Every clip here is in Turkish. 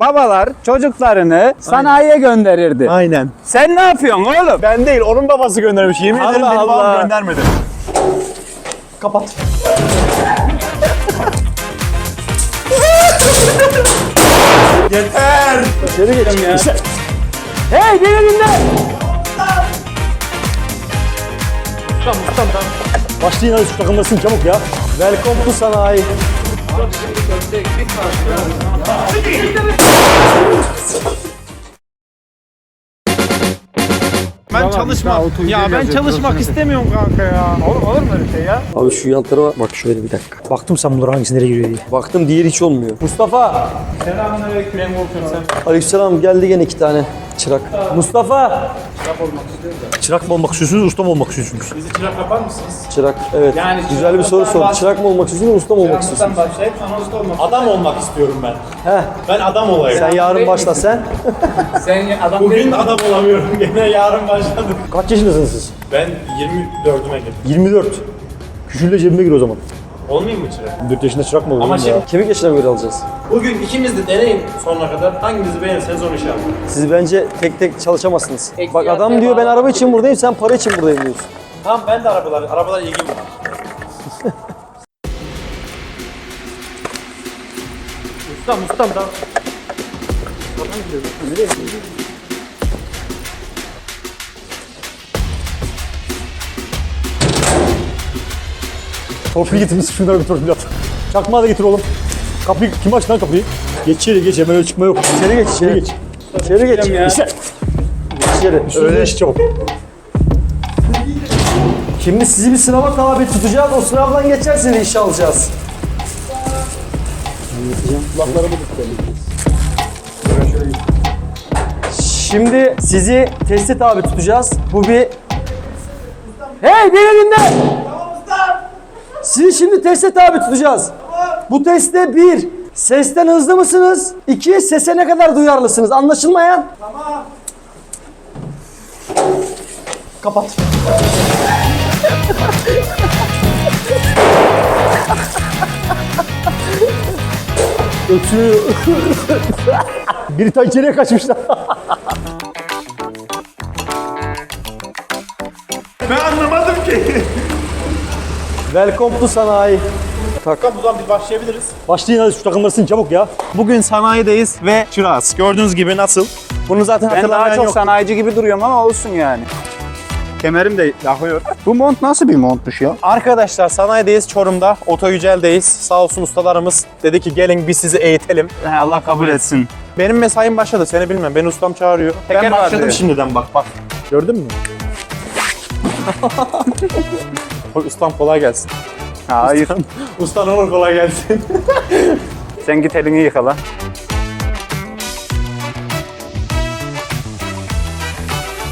Babalar çocuklarını sanayiye gönderirdi. Aynen. Sen ne yapıyorsun oğlum? Ben değil, onun babası göndermiş. Yemin ederim Allah benim Allah. babam göndermedi. Kapat. Yeter. İçeri geç. ya. Hey beni dinle. Başlayın hadi şu takımdasın çabuk ya. Welcome to sanayi. Ben çalışmak. Ya ben çalışmak istemiyorum kanka ya. Olur, olur mu öyle şey ya? Abi şu yan tarafa bak şöyle bir dakika. Baktım sen bunlara hangisi nereye giriyor diye. Baktım diğeri hiç olmuyor. Mustafa. Selamünaleyküm. Aleykümselam geldi gene iki tane çırak. Mustafa. Çırak mı olmak istiyorsunuz, usta mı olmak istiyorsunuz? Bizi çırak yapar mısınız? Çırak evet. Yani Güzel bir soru çıraktan sordu. baş- Çırak mı olmak istiyorsun, usta mı olmak istiyorsun? Çıraktan başlayıp anonsta olmak. Adam olmak istiyorum ben. Heh. Ben adam olayım. Sen yarın başla sen. Sen adam Bugün adam olamıyorum. Gene yarın başladım. Kaç yaşındasınız siz? Ben 24'üme girdim. 24. Küçüğüyle cebime gir o zaman. Olmayayım mı çırak? 24 yaşında çırak mı olur? Ama şimdi- ya? Kemik yaşına göre alacağız. Bugün ikimiz de deneyin sonuna kadar. Hanginizi beğenirseniz onu şey yapın. Siz bence tek tek çalışamazsınız. Bak adam diyor ben araba için buradayım, sen para için buradayım diyorsun. Tamam ben de arabalar, arabalar ilgim var. ustam ustam tamam. Torpil getirin, şunlara bir torpil at. Çakmağı da getir oğlum. Kapıyı, kim açtı lan kapıyı? Geç içeri geç, hemen öyle çıkma yok. İçeri geç, içeri geç. İçeri geç. İşte, İçeri. öyle iş çabuk. Şimdi sizi bir sınava tabi tutacağız. O sınavdan geçerseniz iş alacağız. Şimdi sizi teste tabi tutacağız. Bu bir... Hey beni dinle! Sizi şimdi teste tabi tutacağız. Bu testte bir, sesten hızlı mısınız? İki, sese ne kadar duyarlısınız? Anlaşılmayan? Tamam. Kapat. Ötüyor. Biri ta içeriye kaçmışlar. ben anlamadım ki. Welcome to sanayi. Tak. O zaman biz başlayabiliriz. Başlayın hadi şu takımlarısın çabuk ya. Bugün sanayideyiz ve çırağız. Gördüğünüz gibi nasıl? Bunu zaten Ben daha çok yok. sanayici gibi duruyorum ama olsun yani. Kemerim de yakıyor. Bu mont nasıl bir montmuş ya? Arkadaşlar sanayideyiz Çorum'da. Oto Yücel'deyiz. Sağ olsun ustalarımız dedi ki gelin biz sizi eğitelim. Allah kabul etsin. Benim mesaim başladı seni bilmem. Beni ustam çağırıyor. Teker ben var başladım diyor. şimdiden bak bak. Gördün mü? ustam kolay gelsin. Hayır. Ustan olur kolay gelsin. Sen git elini yıka lan.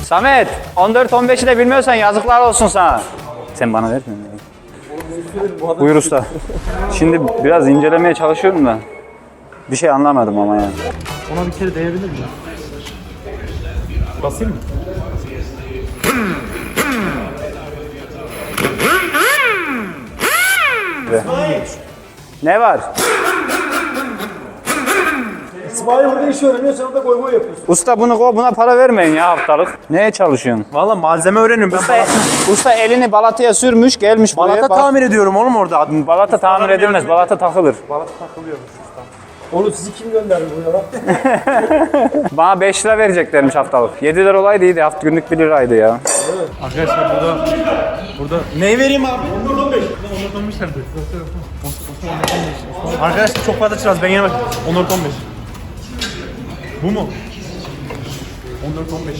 Samet, 14-15'i de bilmiyorsan yazıklar olsun sana. Sen bana ver. Buyur usta. Şimdi biraz incelemeye çalışıyorum da. Bir şey anlamadım ama yani. Ona bir kere değebilir miyim? Basayım mı? Ne var? İsmail burada iş öğreniyor, sen orada goy goy yapıyorsun. Usta bunu koy, buna para vermeyin ya haftalık. Neye çalışıyorsun? Valla malzeme öğreniyorum. Ben Usta, usta elini balataya sürmüş, gelmiş buraya. balata tamir ediyorum oğlum orada. Adım. Balata tamir edilmez, balata takılır. Onu sizi kim gönderdi buraya lan? Bana 5 lira vereceklermiş haftalık. 7 lira olaydı iyiydi, hafta günlük 1 liraydı ya. Arkadaşlar burada burada Neyi vereyim abi? 14 15 nerede? Arkadaşlar çok fazla çıraz ben yenemem. 14 15. Bu mu? 14 15.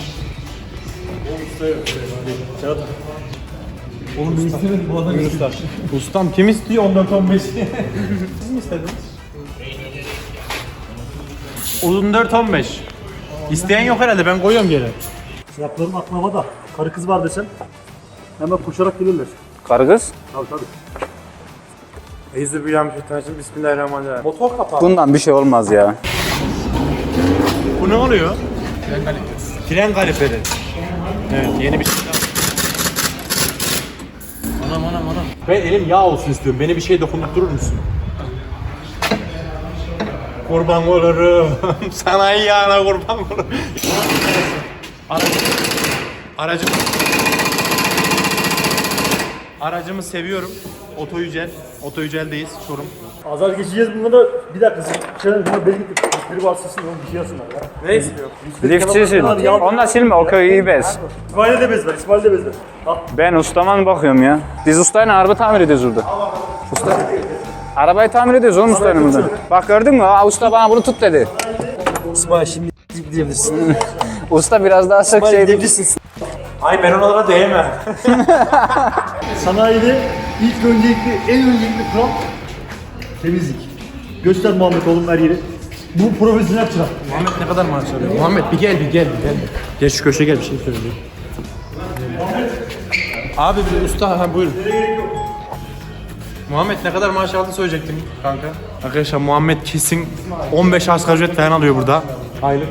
Oğlum ben istemedim bu adam istiyor. Ustam kim istiyor 14 15? Siz mi istediniz? 14 15. İsteyen yok herhalde ben koyuyorum geri. Yaplarım aklama da. Karı kız var desen. Hemen koşarak gelirler. Karı kız. Tabii tabii. Eyyüzübillahimineşşeytanirracim. Bismillahirrahmanirrahim. Motor kapağı. Bundan bir şey olmaz ya. Bu ne oluyor? Fren kaliperi. Fren kaliperi. Evet yeni bir şey daha. Anam anam anam. Ben elim yağ olsun istiyorum. Beni bir şey dokundurur musun? kurban olurum. Sanayi yağına kurban olurum. Aracım. Aracım. Aracımı seviyorum. Oto Yücel. Oto Yücel'deyiz. Çorum. Azar geçeceğiz bunları. Bir dakika. Şöyle buna beni biri varsın oğlum bir şey yazsınlar ya. Liftçisin. Onunla silme o köyü iyi bez. İsmail'e de bez ver. İsmail'e de bez. Al. Ben ustama bakıyorum ya. Biz ustayla araba tamir ediyoruz burada. Usta. Arabayı tamir ediyoruz oğlum ustayla burada. Bak gördün mü? Aa, usta bana bunu tut dedi. İsmail şimdi gidebilirsin. Usta biraz daha sık şey gidebilirsin. Ay ben onlara değmem. Sanayide ilk öncelikli, en öncelikli kural temizlik. Göster Muhammed oğlum her yeri. Bu profesyonel çırak. Muhammed ne kadar maaş alıyor? Muhammed bir gel bir gel bir gel. Gel şu köşeye gel bir şey söyleyeyim. Abi bir usta ha buyurun. Muhammed ne kadar maaş aldığını söyleyecektim kanka. Arkadaşlar Muhammed kesin 15 asgari ücret falan alıyor burada. Aylık.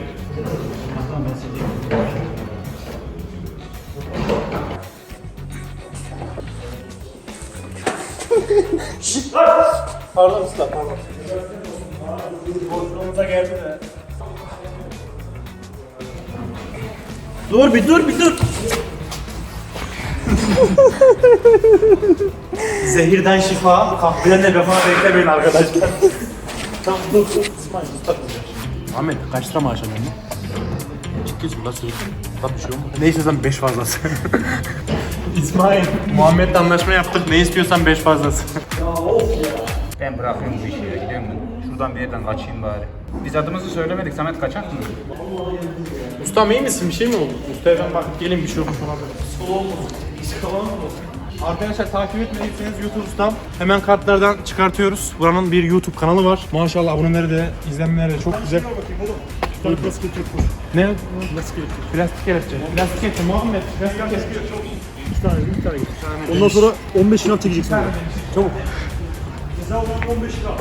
Dur bir dur bir dur. Zehirden şifa, kahveden de vefa beklemeyin arkadaşlar. tamam dur dur. İsmail Muhammed kaç lira maaş alıyorsun? Ciddi la söylüyorsun. La bir şey olmaz. Ne istiyorsan 5 fazlası. İsmail. Muhammed'le anlaşma yaptık. Ne istiyorsan 5 fazlası. Ben bırakıyorum bu işi ya. Şuradan bir yerden kaçayım bari. Biz adımızı söylemedik. Samet kaçak mı? Ustam iyi misin? Bir şey mi oldu? Ustaya ben bakıp gelin bir şey olmuş olabilir. Arkadaşlar takip etmediyseniz YouTube ustam hemen kartlardan çıkartıyoruz. Buranın bir YouTube kanalı var. Maşallah aboneleri de izlenmeleri de çok güzel. Ne? Plastik kelepçe. Plastik kelepçe. Plastik kelepçe. Muhammed. Plastik kelepçe. Bir tane, bir tane. Ondan sonra 15 şınav çekeceksin. Çabuk. Ceza olarak 15 şınav.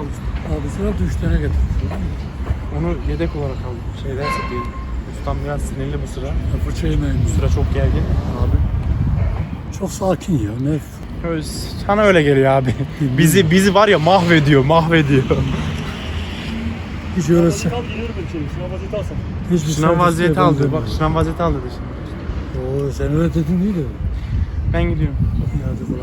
Abi sıra da üç tane getir. Onu yedek olarak aldım. Şeyden değil. Ustam biraz sinirli bu sıra. Fırça yemeyin. Bu sıra çok gergin. Abi. Çok sakin ya. Ne? Öyle- Sana öyle geliyor abi. bizi bizi var ya mahvediyor, mahvediyor. Hiç ben içeri. Şınav vaziyeti alsam. Hiçbir Sınav vaziyeti al diyor. Bak sınav vaziyeti al dedi. Oo, sen öyle dedin değil mi? Ben gidiyorum. İyi hadi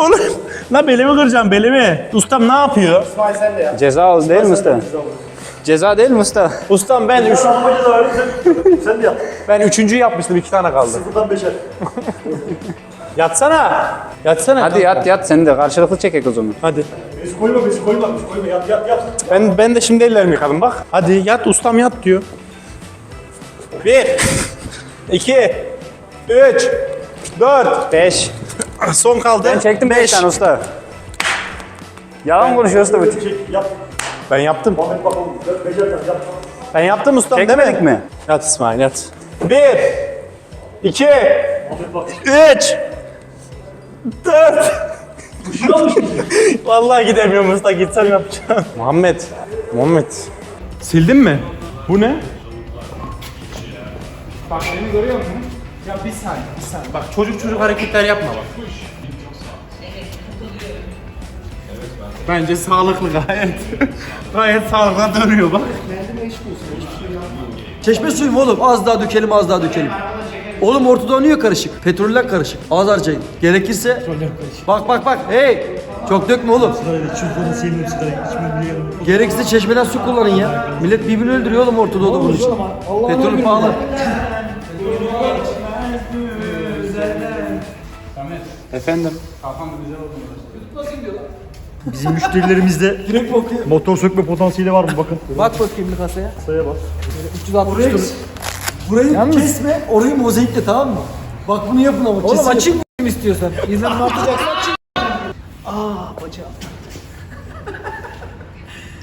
oğlum. Lan belimi kıracağım belimi. Ustam ne yapıyor? Ceza oldu değil mi usta? Ceza değil mi usta? Ustam ben üç, sen. Sen de yap. ben üçüncü yapmıştım iki tane kaldı. Buradan 5'er. Yatsana. Yatsana. Hadi yat yat sen de karşılıklı çekek o zaman. Hadi. Bizi koyma, bizi koyma, bizi koyma. Yat, yat, yat. Ben ben de şimdi ellerimi yıkadım bak. Hadi yat ustam yat diyor. Bir, iki, üç, dört, 5. son kaldı. Ben çektim 5 tane usta. Yalan konuşuyor usta bu. Çek, yap. Ben yaptım. Bakalım. Yap. Ben yaptım ustam Çekmedik demedik mi? Yat İsmail yat. Bir, iki, Muhammed bak. üç, dört. Vallahi gidemiyorum usta gitsem yapacağım. Muhammed, Muhammed. Sildin mi? Bu ne? Bak beni görüyor musun? Ya bir saniye, bir saniye. Bak çocuk çocuk hareketler yapma bak. Bence sağlıklı gayet. gayet sağlıklı dönüyor bak. Çeşme suyu mu oğlum? Az daha dökelim, az daha dökelim. Oğlum ortada niye karışık? Petroller karışık. Az harcayın. Gerekirse... Bak bak bak. Hey! Çok dökme oğlum. Çocukların sevmiyorum sigara biliyorum. Gerekirse çeşmeden su kullanın ya. Millet birbirini öldürüyor oğlum Orta Doğu'da bunun için. Petrol pahalı. Efendim. Bizim müşterilerimizde motor sökme potansiyeli var mı bakın. Bak bakayım bir kasaya. Sayaya bak. 360 dur. Burayı kesme, orayı mozaikle tamam mı? Bak bunu yapın ama Oğlum açayım mı istiyorsan? İzlen ne yapacaksın? Aa bacağım.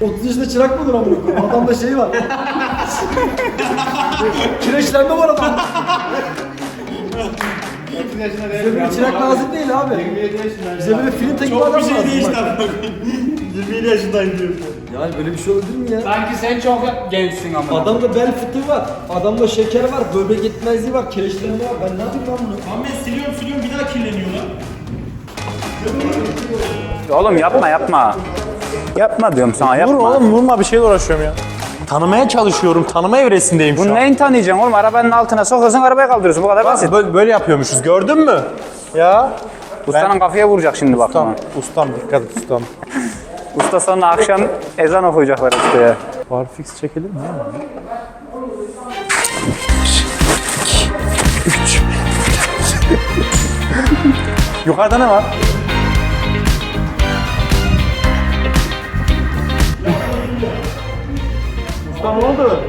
30 yaşında çırak mı olur amına koyayım? Adamda şey var. Kireçlenme var adamda. Bize böyle çırak lazım değil abi. Bize böyle film takımı adam lazım. bak. 27 yaşındayım diyorum. Yani böyle bir şey olabilir mi ya? Sanki sen çok gençsin ama. Adamda bel fıtığı var, adamda şeker var, böbrek yetmezliği var, kireçlenme var. Ben ne yapayım lan bunu? Ahmet siliyorum siliyorum bir daha kirleniyor lan. Oğlum yapma yapma. Yapma diyorum sana Vur yapma. oğlum vurma bir şeyle uğraşıyorum ya. Tanımaya çalışıyorum. Tanıma evresindeyim şu Bunu an. neyin tanıyacaksın oğlum? Arabanın altına sokuyorsun arabaya kaldırıyorsun. Bu kadar basit. Böyle, böyle yapıyormuşuz. Gördün mü? Ya. Ustanın kafaya vuracak şimdi bak. Ustam, ustam dikkat et ustam. Usta sonra akşam ezan okuyacaklar ustaya. Barfix çekilir mi? Yukarıda ne var? Usta ne oldu?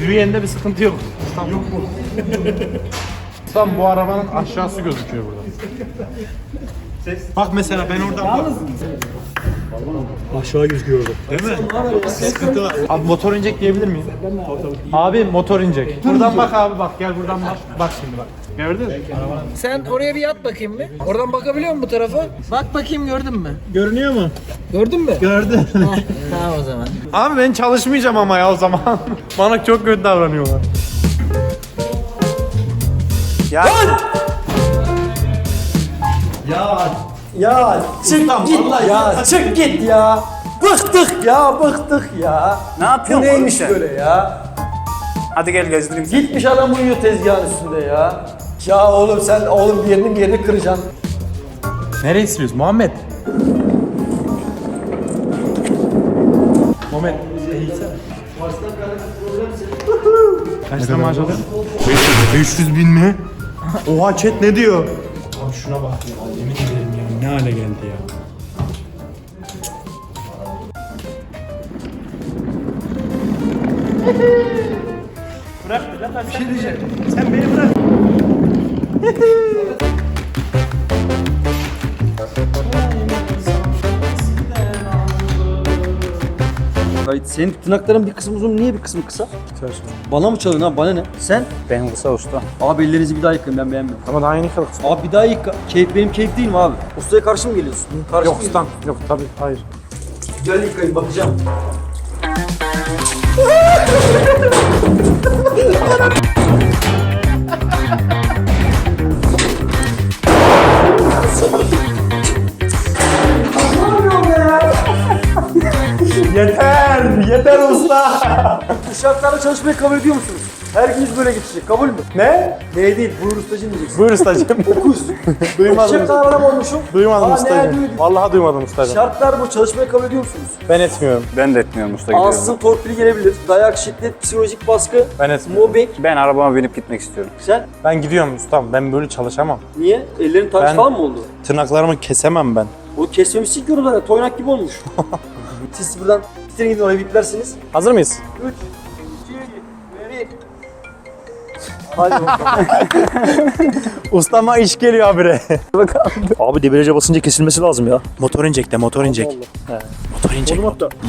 Yürüyende bir sıkıntı yok. Ustam yok mu? Ustam bu arabanın aşağısı gözüküyor burada. Bak mesela ben oradan bak. Aşağı gözüküyor orada. Sıkıntı var. Abi motor inecek diyebilir miyim? Abi motor inecek. Buradan bak abi bak gel buradan bak. Bak şimdi bak. Gördün mü? Sen oraya bir yat bakayım mı? Oradan bakabiliyor musun bu tarafa? Bak bakayım gördün mü? Görünüyor mu? Gördün mü? Gördüm. Tamam o zaman. Abi ben çalışmayacağım ama ya o zaman. Bana çok kötü davranıyorlar. Ya Ya çık git ya çık git ya. Bıktık ya bıktık ya. ne Bu yapıyorsun oğlum neymiş sen? böyle ya? Hadi gel gezdireyim. Gitmiş adam uyuyor tezgahın üstünde ya. Ya oğlum sen oğlum bir yerini bir yerini kıracaksın. Nereye siliyorsun Muhammed? Muhammed. Kaç lira maaş alıyorsun? 500 bin mi? Oha chat ne diyor? Abi şuna bak ya yemin ederim ya ne hale geldi ya. Hayır, senin tırnakların bir kısmı uzun, niye bir kısmı kısa? Bana mı çalıyorsun ha? Bana ne? Sen? Ben kısa usta. Abi ellerinizi bir daha yıkayın ben beğenmiyorum. Ama daha yeni kılık. Abi bir daha yıka. Keyif benim keyif değil mi abi? Ustaya karşı mı geliyorsun? Karşı Yok mı ustam. Yok tabii hayır. Gel yıkayın bakacağım. Usta! Bu şartlarda çalışmayı kabul ediyor musunuz? Her gün böyle geçecek. Kabul mü? ne? Ne değil, buyur ustacım diyeceksin. Buyur ustacığım. Dokuz. Duymadım. Eşek adam olmuşum. Duymadım ustacığım. diyor? Vallahi duymadım ustacığım. Şartlar bu. Çalışmayı kabul ediyor musunuz? Ben etmiyorum. Ben de etmiyorum usta gidiyorum. Ansızın torpili gelebilir. Dayak, şiddet, psikolojik baskı, Ben etmiyorum. mobbing. Ben arabama binip gitmek istiyorum. Sen Ben gidiyorum ustam. Ben böyle çalışamam. niye? Ellerin taş Ben- falan mı oldu? Tırnaklarımı kesemem ben. O kesmemişsin ki oralara. Toynak gibi olmuş. Siz bitirin gidin oraya biplersiniz. Hazır mıyız? 3, 2, 1. Hadi bakalım. Ustama iş geliyor habire. Abi debriyaja basınca kesilmesi lazım ya. motor inecek de motor inecek. Motor inecek.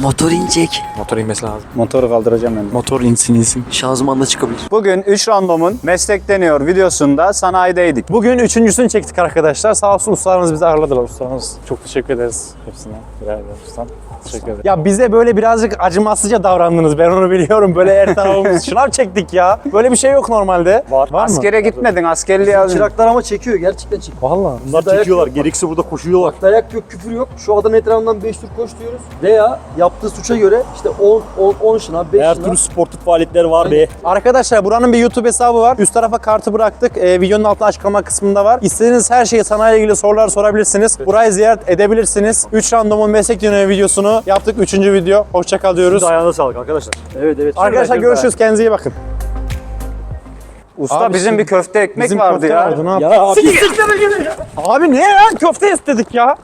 Motor inecek. Motor inmesi lazım. Motoru kaldıracağım ben. de. Motor insin insin. Şanzımanla çıkabilir. Bugün 3 randomun meslek deniyor videosunda sanayideydik. Bugün üçüncüsünü çektik arkadaşlar. Sağ olsun ustalarımız bizi ağırladılar ustalarımız. Çok teşekkür ederiz hepsine. Birer birer ustam. Teşekkür ederim. Ya bize böyle birazcık acımasızca davrandınız. Ben onu biliyorum. Böyle her tarafımız şınav çektik ya. Böyle bir şey yok normalde. Var. Var mı? Askere gitmedin, askerliğe aldın. Çıraklar ama çekiyor. Gerçekten çekiyor. Valla. Bunlar dayak çekiyorlar. yok. Gerekirse burada koşuyorlar. Dayak yok, küfür yok. Şu adam etrafından 5 tur koş diyoruz. Veya yaptığı suça göre işte 10 10 10 şınav, 5 Her şınav. türlü sportif faaliyetler var be. Arkadaşlar buranın bir YouTube hesabı var. Üst tarafa kartı bıraktık. Ee, videonun altına açıklama kısmında var. İstediğiniz her şeyi sanayiyle ilgili sorular sorabilirsiniz. Burayı ziyaret edebilirsiniz. 3 randomun meslek dönemi videosunu yaptık. 3. video. Hoşça kal diyoruz. Size ayağına sağlık arkadaşlar. Evet evet. Arkadaşlar görüşürüz. Kendinize iyi bakın. Usta Abi bizim şimdi- bir köfte ekmek Bizim vardı köfte ya. vardı, ne Ya abi Abi ne ya? Köfte istedik ya.